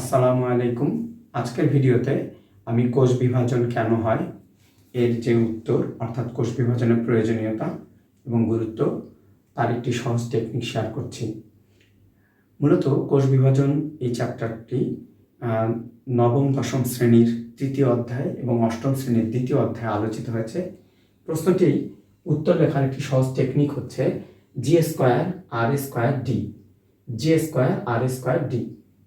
আসসালামু আলাইকুম। আজকের ভিডিওতে আমি কোষ বিভাজন কেন হয়, এর যে উত্তর, অর্থাৎ কোষ বিভাজনের প্রয়োজনীয়তা এবং গুরুত্ব, তার একটি সহজ টেকনিক শেয়ার করছি। মূলত কোষ বিভাজন এই চ্যাপ্টারটি নবম, দশম শ্রেণির তৃতীয় অধ্যায় এবং অষ্টম শ্রেণির দ্বিতীয় অধ্যায়ে আলোচিত হয়েছে। প্রশ্নটি উত্তর লেখার একটি সহজ টেকনিক হচ্ছে G square R square D G square R square D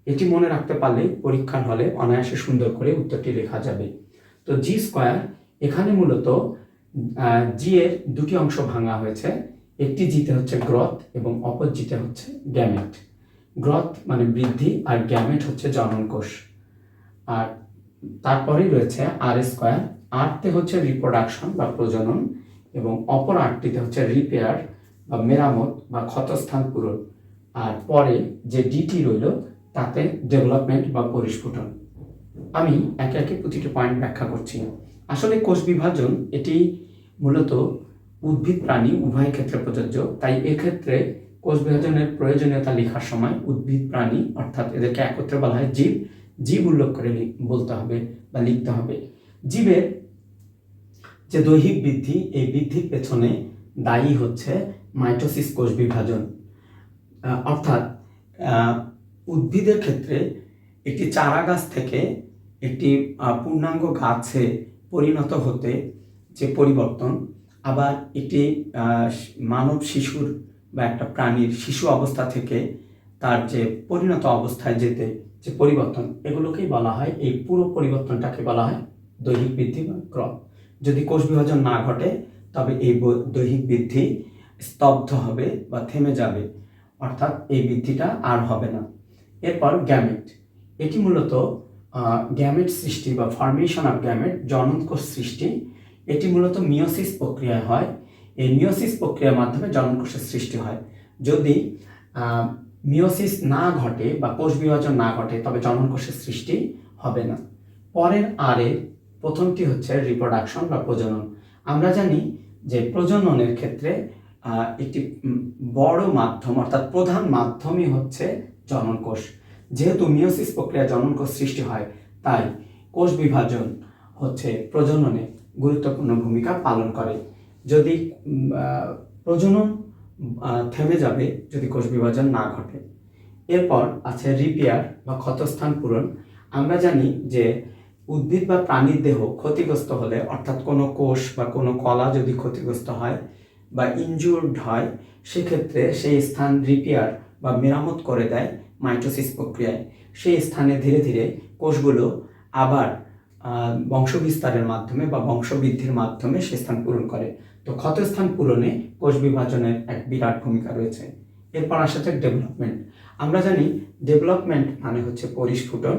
এটি মনে রাখতে পারলে পরীক্ষার হলে অনায়াসে সুন্দর করে উত্তরটি লেখা যাবে। তো জি স্কোয়ার এখানে মূলত জি এর দুটি অংশ ভাঙা হয়েছে। একটি জিতে হচ্ছে গ্রথ এবং অপর জিতে হচ্ছে গ্যামেট গ্রথ মানে বৃদ্ধি আর গ্যামেট হচ্ছে জনন কোষ। আর তারপরেই রয়েছে আর স্কোয়ার আরতে হচ্ছে রিপ্রোডাকশন বা প্রজনন এবং অপর আরটিতে হচ্ছে রিপেয়ার বা মেরামত বা ক্ষতস্থান পূরণ। আর পরে যে ডিটি রইল তাতে ডেভেলপমেন্ট বা পরিস্ফুটন। আমি একে একে প্রতিটি পয়েন্ট ব্যাখ্যা করছি। আসলে কোষ বিভাজন এটি মূলত উদ্ভিদ, প্রাণী, উভয় ক্ষেত্রে প্রযোজ্য। তাই এক্ষেত্রে কোষ বিভাজনের প্রয়োজনীয়তা লেখার সময় উদ্ভিদ, প্রাণী, অর্থাৎ এদেরকে একত্রে বলা হয় জীব। জীব উল্লেখ করে বলতে হবে বা লিখতে হবে। জীবের যে দৈহিক বৃদ্ধি, এই বৃদ্ধির পেছনে দায়ী হচ্ছে মাইটোসিস কোষ বিভাজন। অর্থাৎ উদ্ভিদের ক্ষেত্রে একটি চারা গাছ থেকে একটি পূর্ণাঙ্গ গাছে পরিণত হতে যে পরিবর্তন, আবার একটি মানব শিশুর বা একটা প্রাণীর শিশু অবস্থা থেকে তার যে পরিণত অবস্থায় যেতে, যে পরিবর্তন, এগুলোকেই বলা হয়, এই পুরো পরিবর্তনটাকে বলা হয় দৈহিক বৃদ্ধি বা ক্রম যদি কোষ বিভাজন না ঘটে, তবে এই দৈহিক বৃদ্ধি স্তব্ধ হবে বা থেমে যাবে, অর্থাৎ এই বৃদ্ধিটা আর হবে না। এরপর গ্যামেট। এটি মূলত গ্যামেট সৃষ্টি বা ফর্মেশন অফ গ্যামেট জননকোষ সৃষ্টি। এটি মূলত মিওসিস প্রক্রিয়ায় হয়। এই মিওসিস প্রক্রিয়ার মাধ্যমে জননকোষের সৃষ্টি হয়। যদি মিওসিস না ঘটে বা কোষ বিভাজন না ঘটে, তবে জননকোষের সৃষ্টি হবে না। পরের আরে প্রথমটি হচ্ছে রিপ্রোডাকশন বা প্রজনন। আমরা জানি যে প্রজননের ক্ষেত্রে একটি বড় মাধ্যম অর্থাৎ প্রধান মাধ্যমই হচ্ছে জননকোষ যেহেতু মিওসিস প্রক্রিয়া জননকোষ সৃষ্টি হয়, তাই কোষ বিভাজন হচ্ছে প্রজননে গুরুত্বপূর্ণ ভূমিকা পালন করে। যদি প্রজনন থেমে যাবে, যদি কোষ বিভাজন না ঘটে। এরপর আছে রিপেয়ার বা ক্ষতস্থান পূরণ। আমরা জানি যে উদ্ভিদ বা প্রাণীর দেহ ক্ষতিগ্রস্ত হলে, অর্থাৎ কোনো কোষ বা কোনো কলা যদি ক্ষতিগ্রস্ত হয় বা ইনজুর্ড হয়, সেক্ষেত্রে সেই স্থান রিপেয়ার বা মেরামত করে দেয় মাইটোসিস প্রক্রিয়ায়। সেই স্থানে ধীরে ধীরে কোষগুলো আবার বংশবিস্তারের মাধ্যমে বা বংশবৃদ্ধির মাধ্যমে সে স্থান পূরণ করে। তো ক্ষতস্থান পূরণে কোষ বিভাজনের এক বিরাট ভূমিকা রয়েছে। এরপর আসা যাক ডেভেলপমেন্ট। আমরা জানি ডেভেলপমেন্ট মানে হচ্ছে পরিস্ফুটন।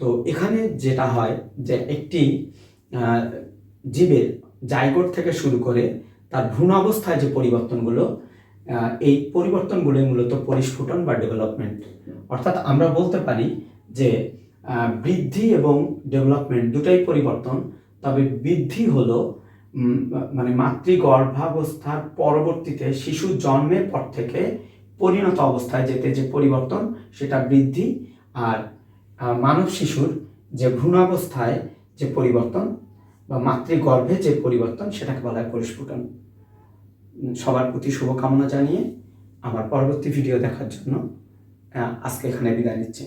তো এখানে যেটা হয় যে একটি জীবের জাইগোট থেকে শুরু করে তার ভ্রূণ অবস্থায় যে পরিবর্তনগুলো এই পরিবর্তনগুলোই মূলত পরিস্ফুটন বা ডেভেলপমেন্ট অর্থাৎ আমরা বলতে পারি যে বৃদ্ধি এবং ডেভেলপমেন্ট দুটাই পরিবর্তন, তবে বৃদ্ধি হলো মানে মাতৃগর্ভাবস্থার পরবর্তীতে শিশু জন্মের পর থেকে পরিণত অবস্থায় যেতে যে পরিবর্তন, সেটা বৃদ্ধি আর মানব শিশুর যে ভ্রূণাবস্থায় যে পরিবর্তন বা মাতৃগর্ভে যে পরিবর্তন, সেটাকে বলা হয় পরিস্ফুটন সবার প্রতি শুভকামনা জানিয়ে আমার পরবর্তী ভিডিও দেখার জন্য আজকে এখানে বিদায় নিচ্ছি।